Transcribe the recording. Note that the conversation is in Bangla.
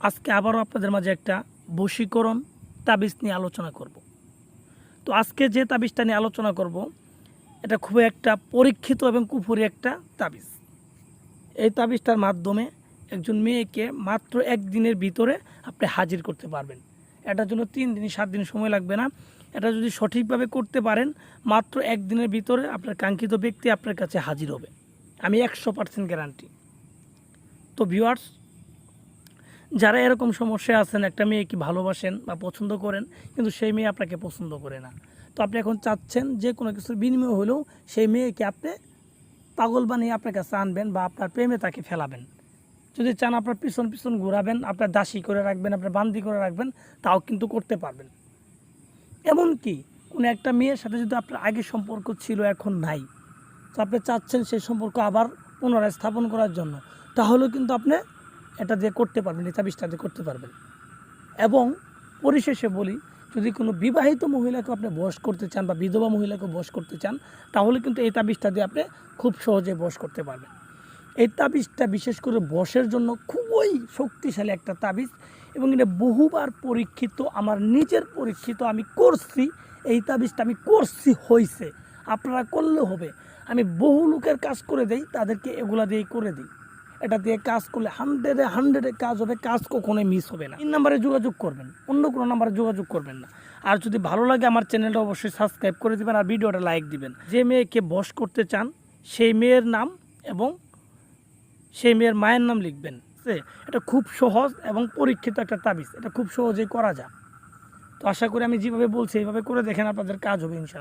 আজকে আবারও আপনাদের মাঝে একটা বশীকরণ তাবিজ নিয়ে আলোচনা করব। তো আজকে যে তাবিজটা নিয়ে আলোচনা করব, এটা খুবই একটা পরীক্ষিত এবং কুফুরি একটা তাবিজ। এই তাবিজটার মাধ্যমে একজন মেয়েকে মাত্র একদিনের ভিতরে আপনি হাজির করতে পারবেন। এটার জন্য তিন দিন, সাত দিন সময় লাগবে না। এটা যদি সঠিকভাবে করতে পারেন, মাত্র একদিনের ভিতরে আপনার কাঙ্ক্ষিত ব্যক্তি আপনার কাছে হাজির হবে। আমি একশো পার্সেন্ট গ্যারান্টি তো ভিউয়ার্স যারা এরকম সমস্যা আছেন, একটা মেয়েকে ভালোবাসেন বা পছন্দ করেন, কিন্তু সেই মেয়ে আপনাকে পছন্দ করে না। তো আপনি এখন চাচ্ছেন যে কোনো কিছুর বিনিময় হলেও সেই মেয়েকে আপনি পাগল বানিয়ে আপনার কাছে আনবেন বা আপনার প্রেমে তাকে ফেলাবেন। যদি চান আপনার পিছন পিছন ঘোরাবেন, আপনার দাসী করে রাখবেন, আপনার বান্দি করে রাখবেন, তাও কিন্তু করতে পারবেন। এমনকি কোনো একটা মেয়ের সাথে যদি আপনার আগে সম্পর্ক ছিল, এখন নাই, তো আপনি চাচ্ছেন সেই সম্পর্ক আবার পুনরায় স্থাপন করার জন্য, তাহলেও কিন্তু আপনি এটা দিয়ে করতে পারবেন এই তাবিজটা দিয়ে করতে পারবেন। এবং পরিশেষে বলি, যদি কোনো বিবাহিত মহিলাকে আপনি বস করতে চান বা বিধবা মহিলাকে বস করতে চান, তাহলে কিন্তু এই তাবিজটা দিয়ে আপনি খুব সহজে বস করতে পারবেন। এই তাবিজটা বিশেষ করে বসের জন্য খুবই শক্তিশালী একটা তাবিজ এবং এটা বহুবার পরীক্ষিত, আমার নিজের পরীক্ষিত আমি করছি, এই তাবিজটা আমি করছি হইছে। আপনারা করলে হবে। আমি বহু লোকের কাজ করে দেই, তাদেরকে এগুলা দিয়েই করে দিই। এটা দিয়ে কাজ করলে হান্ড্রেডে হান্ড্রেডে কাজ হবে, কাজ কখনোই মিস হবে না। তিন নাম্বারে যোগাযোগ করবেন, অন্য কোনো নাম্বারে যোগাযোগ করবেন না। আর যদি ভালো লাগে আমার চ্যানেলটা অবশ্যই সাবস্ক্রাইব করে দিবেন আর ভিডিওটা লাইক দিবেন। যে মেয়েকে বশ করতে চান, সেই মেয়ের নাম এবং সেই মেয়ের মায়ের নাম লিখবেন। আছে? এটা খুব সহজ এবং পরীক্ষিত একটা তাবিজ। এটা খুব সহজেই করা যায়। তো আশা করি আমি যেভাবে বলছি, এইভাবে করে দেখেন আপনাদের কাজ হবে ইনশাল্লাহ